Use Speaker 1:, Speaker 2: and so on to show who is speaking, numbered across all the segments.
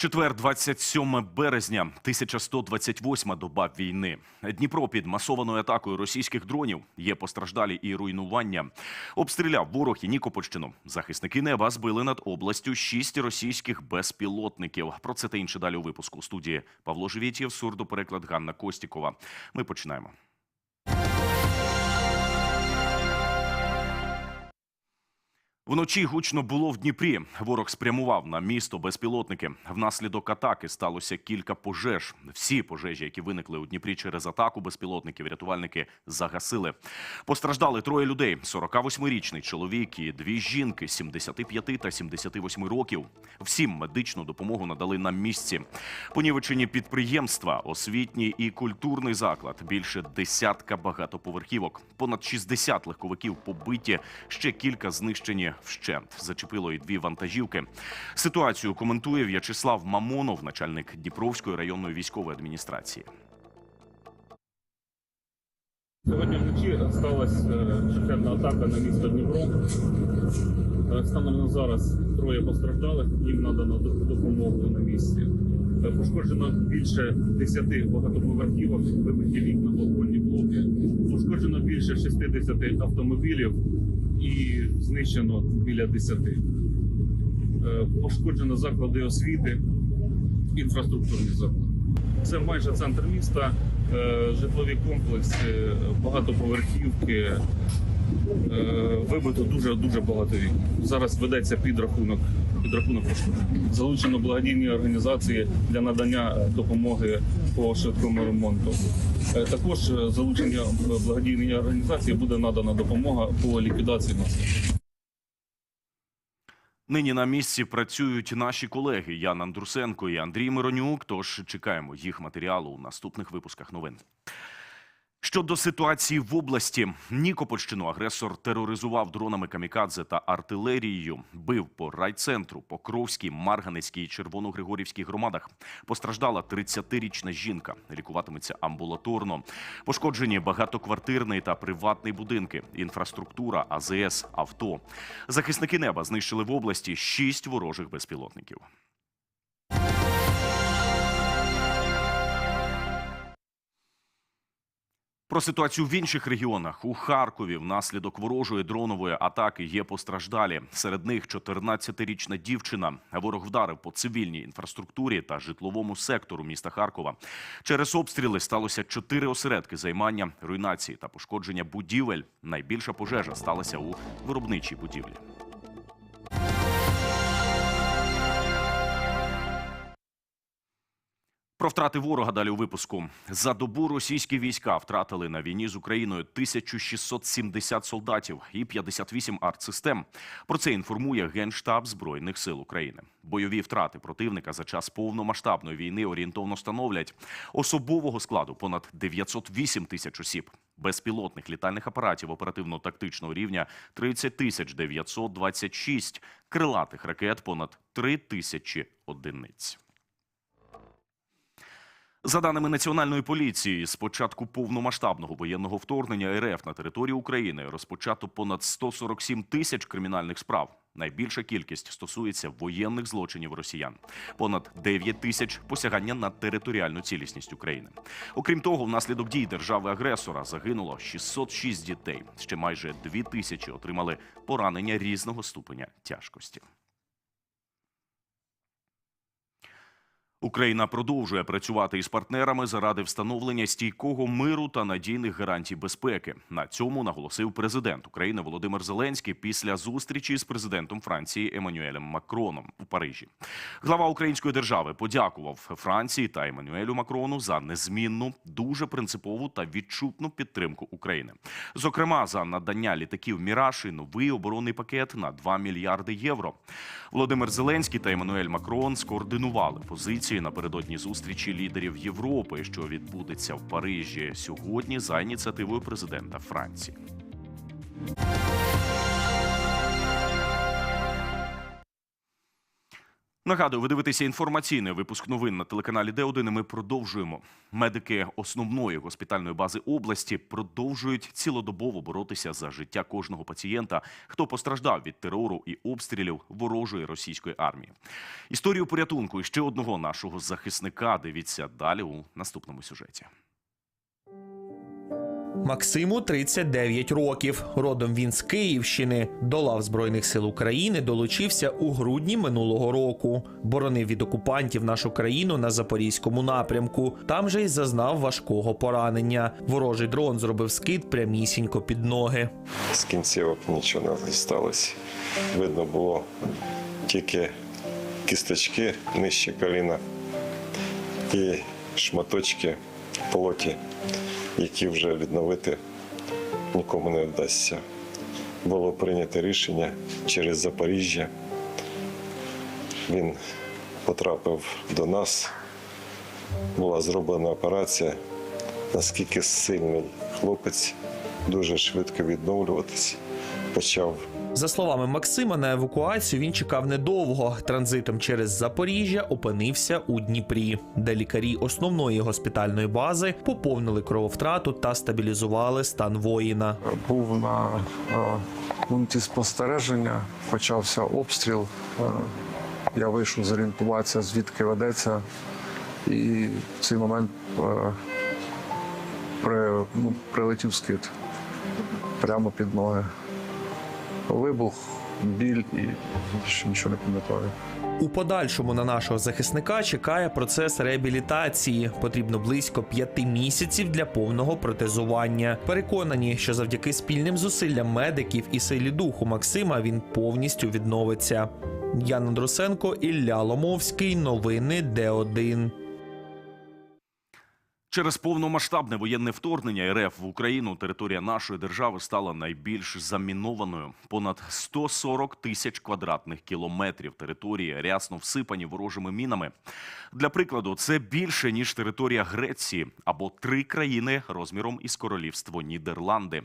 Speaker 1: Четвер, 27 березня, 1128 доба війни. Дніпро під масованою атакою російських дронів є постраждалі і руйнування. Обстріляв ворог і Нікопольщину. Захисники неба збили над областю шість російських безпілотників. Про це та інше далі у випуску У студії Павло Живітєв, сурдопереклад Ганна Костікова. Ми починаємо. Вночі гучно було в Дніпрі. Ворог спрямував на місто безпілотники. Внаслідок атаки сталося кілька пожеж. Всі пожежі, які виникли у Дніпрі через атаку безпілотників, рятувальники загасили. Постраждали троє людей: 48-річний чоловік і дві жінки 75 та 78 років. Всім медичну допомогу надали на місці. Понівечені підприємства, освітній і культурний заклад, більше десятка багатоповерхівок, понад 60 легковиків побиті, ще кілька знищені вщент. Зачепило і дві вантажівки. Ситуацію коментує В'ячеслав Мамонов, начальник Дніпровської районної військової адміністрації.
Speaker 2: Сьогодні вночі сталася е, шахетна атака на місто Дніпро. Е, Станом на зараз троє постраждалих, їм надано допомогу на місці. Е, Пошкоджено більше 10 багатоповерхівок, вибиті вікна, балконні блоки. Пошкоджено більше 60 автомобілів і знищено біля 10. Е, Пошкоджено заклади освіти, інфраструктурні заклади. Це майже центр міста, е, житлові комплекси, багатоповерхівки. Е, Вибито дуже дуже багато вікон. Зараз ведеться підрахунок підрахунок. Залучено благодійні організації для надання допомоги по швидкому ремонту. Е, Також е, залучення благодійної організації буде надана допомога по ліквідації наслідків.
Speaker 1: Нині на місці працюють наші колеги Ян Андрусенко і Андрій Миронюк. Тож чекаємо їх матеріалу у наступних випусках новин. Щодо ситуації в області, Нікопольщину агресор тероризував дронами камікадзе та артилерією. Бив по райцентру, Покровській, Марганецькій і Червоногригорівській громадах. Постраждала 30-річна жінка. Лікуватиметься амбулаторно. Пошкоджені багатоквартирний та приватний будинки, інфраструктура, АЗС, авто. Захисники неба знищили в області шість ворожих безпілотників. Про ситуацію в інших регіонах у Харкові внаслідок ворожої дронової атаки є постраждалі. Серед них 14-річна дівчина. Ворог вдарив по цивільній інфраструктурі та житловому сектору міста Харкова. Через обстріли сталося чотири осередки займання, руйнації та пошкодження будівель. Найбільша пожежа сталася у виробничій будівлі. Про втрати ворога далі у випуску. За добу російські війська втратили на війні з Україною 1670 солдатів і 58 артсистем. Про це інформує Генштаб Збройних сил України. Бойові втрати противника за час повномасштабної війни орієнтовно становлять особового складу понад 908 тисяч осіб, безпілотних літальних апаратів оперативно-тактичного рівня 30 тисяч 926, крилатих ракет понад 3 тисячі одиниць. За даними національної поліції, з початку повномасштабного воєнного вторгнення РФ на територію України розпочато понад 147 тисяч кримінальних справ. Найбільша кількість стосується воєнних злочинів росіян. Понад 9 тисяч посягання на територіальну цілісність України. Окрім того, внаслідок дій держави-агресора загинуло 606 дітей. Ще майже 2 тисячі отримали поранення різного ступеня тяжкості. Україна продовжує працювати із партнерами заради встановлення стійкого миру та надійних гарантій безпеки. На цьому наголосив президент України Володимир Зеленський після зустрічі з президентом Франції Еммануелем Макроном у Парижі. Глава української держави подякував Франції та Еммануелю Макрону за незмінну, дуже принципову та відчутну підтримку України. Зокрема, за надання літаків Міраж і новий оборонний пакет на 2 мільярди євро. Володимир Зеленський та Еммануель Макрон скоординували позиції напередодні зустрічі лідерів Європи, що відбудеться в Парижі сьогодні за ініціативою президента Франції. Нагадую, ви дивитеся інформаційний випуск новин на телеканалі Д1. і Ми продовжуємо. Медики основної госпітальної бази області продовжують цілодобово боротися за життя кожного пацієнта, хто постраждав від терору і обстрілів ворожої російської армії. Історію порятунку і ще одного нашого захисника дивіться далі у наступному сюжеті.
Speaker 3: Максиму 39 років. Родом він з Київщини. До лав Збройних сил України долучився у грудні минулого року. Боронив від окупантів нашу країну на запорізькому напрямку. Там же й зазнав важкого поранення. Ворожий дрон зробив скид прямісінько під ноги.
Speaker 4: З кінцівок нічого не сталося. Видно було тільки кісточки нижче коліна і шматочки плоті, які вже відновити нікому не вдасться. Було прийнято рішення через Запоріжжя. Він потрапив до нас. Була зроблена операція. Наскільки сильний хлопець дуже швидко відновлюватись почав.
Speaker 3: За словами Максима, на евакуацію він чекав недовго. Транзитом через Запоріжжя опинився у Дніпрі, де лікарі основної госпітальної бази поповнили крововтрату та стабілізували стан воїна.
Speaker 5: був на е, пункті спостереження, почався обстріл. Е, Я вийшов зорієнтуватися, звідки ведеться, і в цей момент е, при, ну, прилетів скид прямо під ноги. Вибух, біль і більше нічого не пам'ятаю.
Speaker 3: У подальшому на нашого захисника чекає процес реабілітації. Потрібно близько п'яти місяців для повного протезування. Переконані, що завдяки спільним зусиллям медиків і силі духу Максима він повністю відновиться. Ян Андрусенко, Ілля Ломовський. Новини Д1.
Speaker 1: Через повномасштабне воєнне вторгнення РФ в Україну територія нашої держави стала найбільш замінованою. Понад 140 тисяч квадратних кілометрів території рясно всипані ворожими мінами. Для прикладу, це більше ніж територія Греції або три країни розміром із королівство Нідерланди.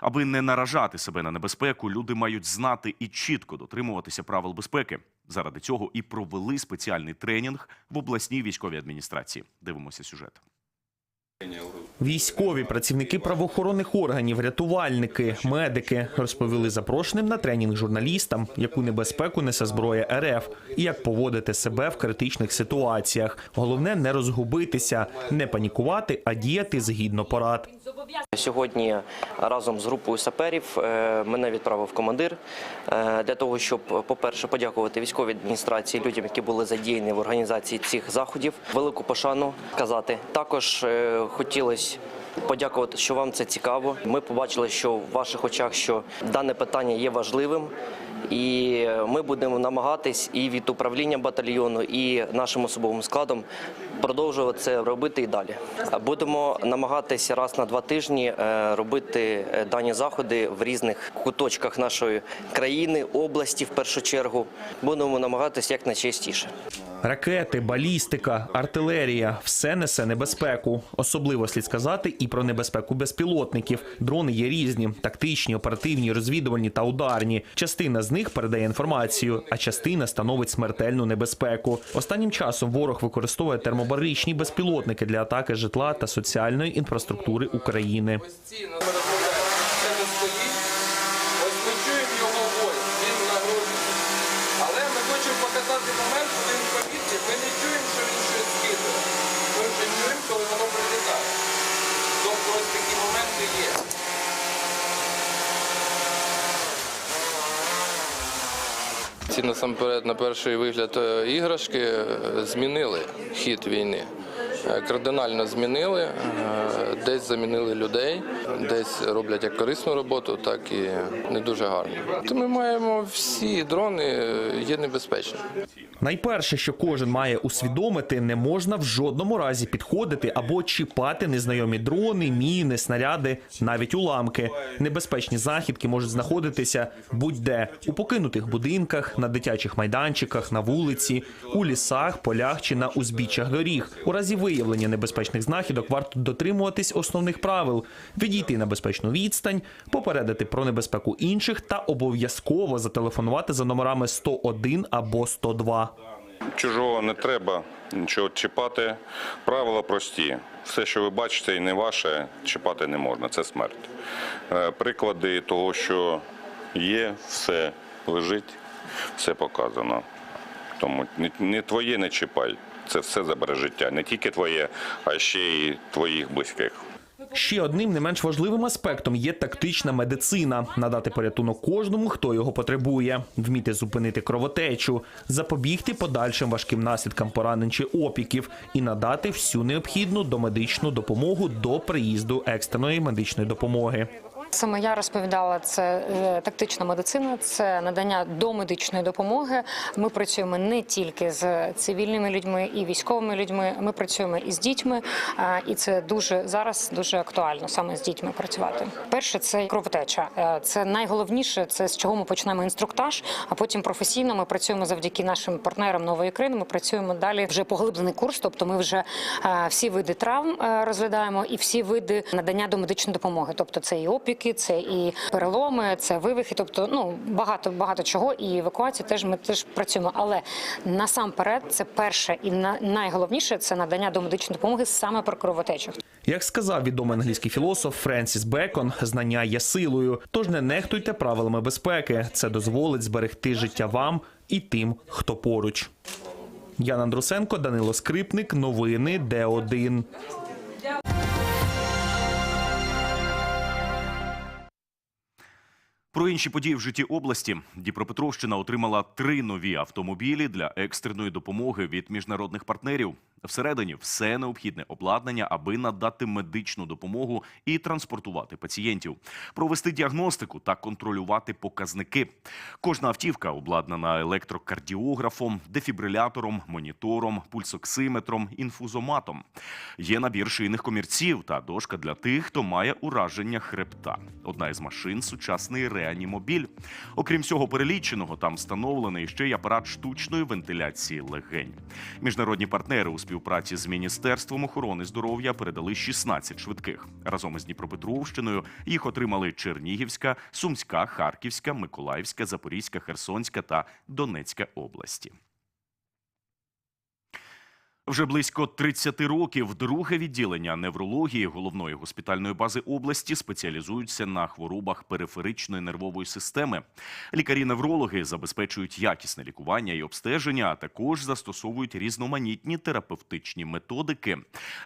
Speaker 1: Аби не наражати себе на небезпеку, люди мають знати і чітко дотримуватися правил безпеки. Заради цього і провели спеціальний тренінг в обласній військовій адміністрації. Дивимося сюжет.
Speaker 3: Військові працівники правоохоронних органів, рятувальники, медики розповіли запрошеним на тренінг журналістам, яку небезпеку несе зброя РФ і як поводити себе в критичних ситуаціях. Головне не розгубитися, не панікувати, а діяти згідно порад.
Speaker 6: Сьогодні разом з групою саперів е, мене відправив командир е, для того, щоб, по-перше, подякувати військовій адміністрації людям, які були задіяні в організації цих заходів. Велику пошану казати. Також е, хотілося подякувати, що вам це цікаво. Ми побачили, що в ваших очах що дане питання є важливим. І ми будемо намагатись і від управління батальйону, і нашим особовим складом продовжувати це робити і далі. Будемо намагатися раз на два тижні е, робити е, дані заходи в різних куточках нашої країни, області в першу чергу. Будемо намагатися як найчастіше.
Speaker 3: Ракети, балістика, артилерія все несе небезпеку. Особливо слід сказати і про небезпеку безпілотників. Дрони є різні: тактичні, оперативні, розвідувальні та ударні. Частина з них передає інформацію, а частина становить смертельну небезпеку. Останнім часом ворог використовує термобаричні безпілотники для атаки житла та соціальної інфраструктури України.
Speaker 7: постійно ми розмовляємо. Це не стоїть. Ось ми чуємо його вой, він нагружений. Але ми хочемо показати момент, коли він в повітрі. Ми не чуємо, що він щось скидає. Ми вже чуємо, коли воно прилітає. Тобто ось такі моменти є. Ці насамперед на перший вигляд е, іграшки е, змінили хід війни. Е, Кардинально змінили, е, десь замінили людей, десь роблять як корисну роботу, так і не дуже гарно. То ми маємо всі дрони е, є небезпечні.
Speaker 3: Найперше, що кожен має усвідомити, не можна в жодному разі підходити або чіпати незнайомі дрони, міни, снаряди, навіть уламки. Небезпечні західки можуть знаходитися будь-де у покинутих будинках, на дитячих майданчиках, на вулиці, у лісах, полях чи на узбіччях доріг. У разі виявлення небезпечних знахідок варто дотримуватись основних правил: відійти на безпечну відстань, попередити про небезпеку інших та обов'язково зателефонувати за номерами 101 або 102.
Speaker 8: Чужого не треба нічого чіпати. Правила прості. Все, що ви бачите і не ваше, чіпати не можна. Це смерть. Е, Приклади того, що є, все лежить, все показано. Тому не- не твоє не чіпай. Це все забере життя. Не тільки твоє, а ще й твоїх близьких.
Speaker 3: Ще одним не менш важливим аспектом є тактична медицина надати порятунок кожному, хто його потребує, вміти зупинити кровотечу, запобігти подальшим важким наслідкам поранень чи опіків і надати всю необхідну домедичну допомогу до приїзду екстреної медичної допомоги.
Speaker 9: Саме я розповідала, це е, тактична медицина, це надання домедичної допомоги. Ми працюємо не тільки з цивільними людьми і військовими людьми. Ми працюємо і з дітьми, і це дуже зараз дуже актуально саме з дітьми працювати. Перше це кровотеча. Е, Це найголовніше, це з чого ми починаємо інструктаж. А потім професійно ми працюємо завдяки нашим партнерам нової країни. Ми працюємо далі вже поглиблений курс. Тобто, ми вже е, всі види травм розглядаємо і всі види надання домедичної допомоги. Тобто, це і опіки, це і переломи, це вивихи. Тобто, ну багато багато чого. І евакуацію теж ми теж працюємо. Але насамперед, це перше і на- найголовніше це надання домедичної допомоги саме про кровотечу.
Speaker 3: Як сказав відомий англійський філософ Френсіс Бекон, знання є силою. Тож не нехтуйте правилами безпеки. Це дозволить зберегти життя вам і тим, хто поруч. Ян Андрусенко, Данило Скрипник. Новини Д1.
Speaker 1: Про інші події в житті області Дніпропетровщина отримала три нові автомобілі для екстреної допомоги від міжнародних партнерів. Всередині все необхідне обладнання, аби надати медичну допомогу і транспортувати пацієнтів, провести діагностику та контролювати показники. Кожна автівка обладнана електрокардіографом, дефібрилятором, монітором, пульсоксиметром, інфузоматом. Є набір шийних комірців та дошка для тих, хто має ураження хребта. Одна із машин сучасний реанімобіль. Окрім всього переліченого, там встановлений ще й апарат штучної вентиляції легень. Міжнародні партнери у співпраці з Міністерством охорони здоров'я передали 16 швидких. Разом із Дніпропетровщиною їх отримали Чернігівська, Сумська, Харківська, Миколаївська, Запорізька, Херсонська та Донецька області. Вже близько 30 років друге відділення неврології головної госпітальної бази області спеціалізуються на хворобах периферичної нервової системи. Лікарі-неврологи забезпечують якісне лікування і обстеження, а також застосовують різноманітні терапевтичні методики.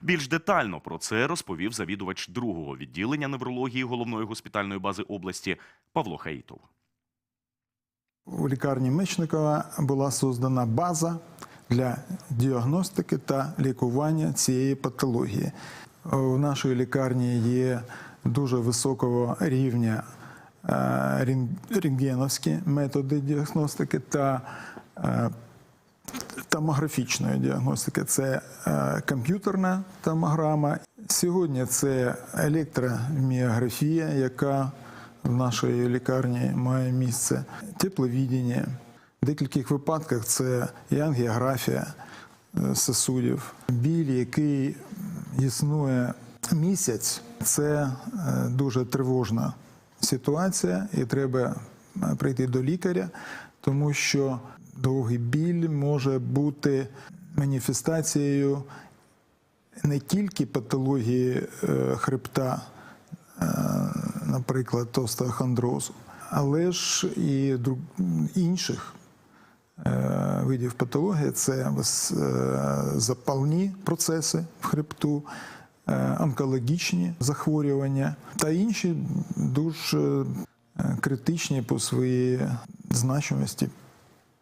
Speaker 1: Більш детально про це розповів завідувач другого відділення неврології головної госпітальної бази області Павло Хаїтов.
Speaker 10: У лікарні Мечникова була создана база для діагностики та лікування цієї патології. У нашій лікарні є дуже високого рівня е, рентгеновські методи діагностики та е, томографічної діагностики. Це е, комп'ютерна томограма. Сьогодні це електроміографія, яка в нашій лікарні має місце, тепловідіння. В деяких випадках це і ангіографія е, сосудів. Біль, який існує місяць, це е, дуже тривожна ситуація, і треба е, прийти до лікаря, тому що довгий біль може бути маніфестацією не тільки патології хребта, наприклад, остеохондрозу, але ж і інших видів патології це е, запальні процеси в хребту, е, онкологічні захворювання та інші дуже е, критичні по своїй значимості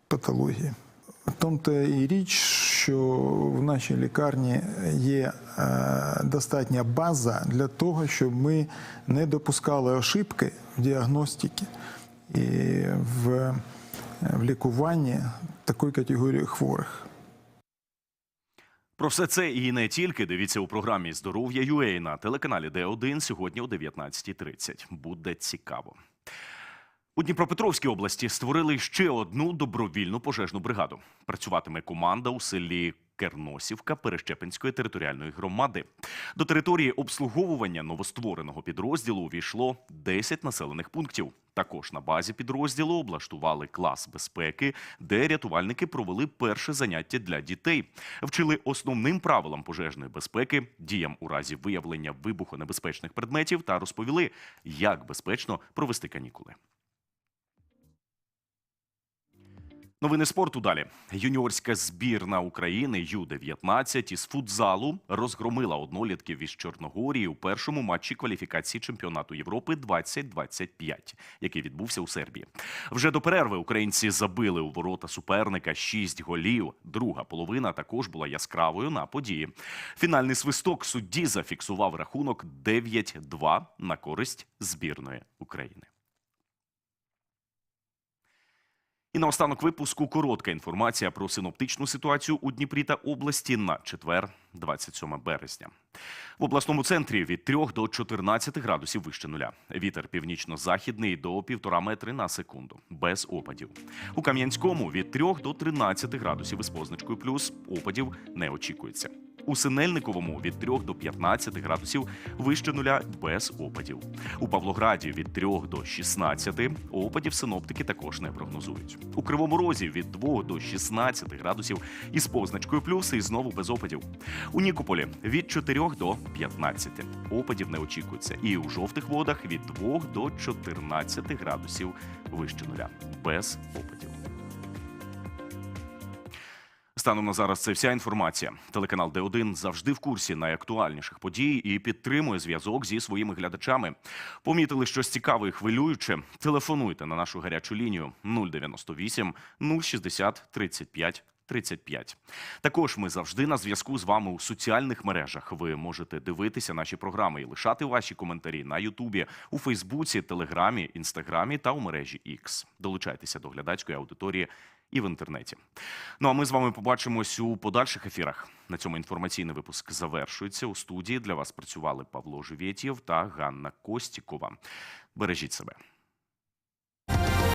Speaker 10: патології. В тому то і річ, що в нашій лікарні є е, достатня база для того, щоб ми не допускали ошибки в діагностиці і в, в лікуванні такої категорії хворих.
Speaker 1: Про все це і не тільки дивіться у програмі Здоров'я UA на телеканалі Д1 сьогодні о 19.30. Буде цікаво. У Дніпропетровській області створили ще одну добровільну пожежну бригаду. Працюватиме команда у селі Керносівка Перещепинської територіальної громади. До території обслуговування новоствореного підрозділу увійшло 10 населених пунктів. Також на базі підрозділу облаштували клас безпеки, де рятувальники провели перше заняття для дітей, вчили основним правилам пожежної безпеки, діям у разі виявлення вибухонебезпечних предметів та розповіли, як безпечно провести канікули. Новини спорту далі. Юніорська збірна України Ю-19 із футзалу розгромила однолітків із Чорногорії у першому матчі кваліфікації чемпіонату Європи 2025, який відбувся у Сербії. Вже до перерви українці забили у ворота суперника 6 голів. Друга половина також була яскравою на події. Фінальний свисток судді зафіксував рахунок 9-2 на користь збірної України. І наостанок випуску коротка інформація про синоптичну ситуацію у Дніпрі та області на четвер, 27 березня. В обласному центрі від 3 до 14 градусів вище нуля. Вітер північно-західний до 1,5 метри на секунду, без опадів. У Кам'янському від 3 до 13 градусів із позначкою плюс опадів не очікується. У Синельниковому від 3 до 15 градусів вище нуля без опадів. У Павлограді від 3 до 16 опадів синоптики також не прогнозують. У Кривому Розі від 2 до 16 градусів із позначкою плюс і знову без опадів. У Нікополі від 4 до 15 опадів не очікується. І у жовтих водах від 2 до 14 градусів вище нуля без опадів. Станом на зараз це вся інформація. Телеканал Д1 завжди в курсі найактуальніших подій і підтримує зв'язок зі своїми глядачами. Помітили щось цікаве і хвилююче? Телефонуйте на нашу гарячу лінію 098 060 35 35. Також ми завжди на зв'язку з вами у соціальних мережах. Ви можете дивитися наші програми і лишати ваші коментарі на Ютубі, у Фейсбуці, Телеграмі, Інстаграмі та у мережі X. Долучайтеся до глядацької аудиторії і в інтернеті. Ну а ми з вами побачимось у подальших ефірах. На цьому інформаційний випуск завершується. У студії для вас працювали Павло Живєтєв та Ганна Костікова. Бережіть себе.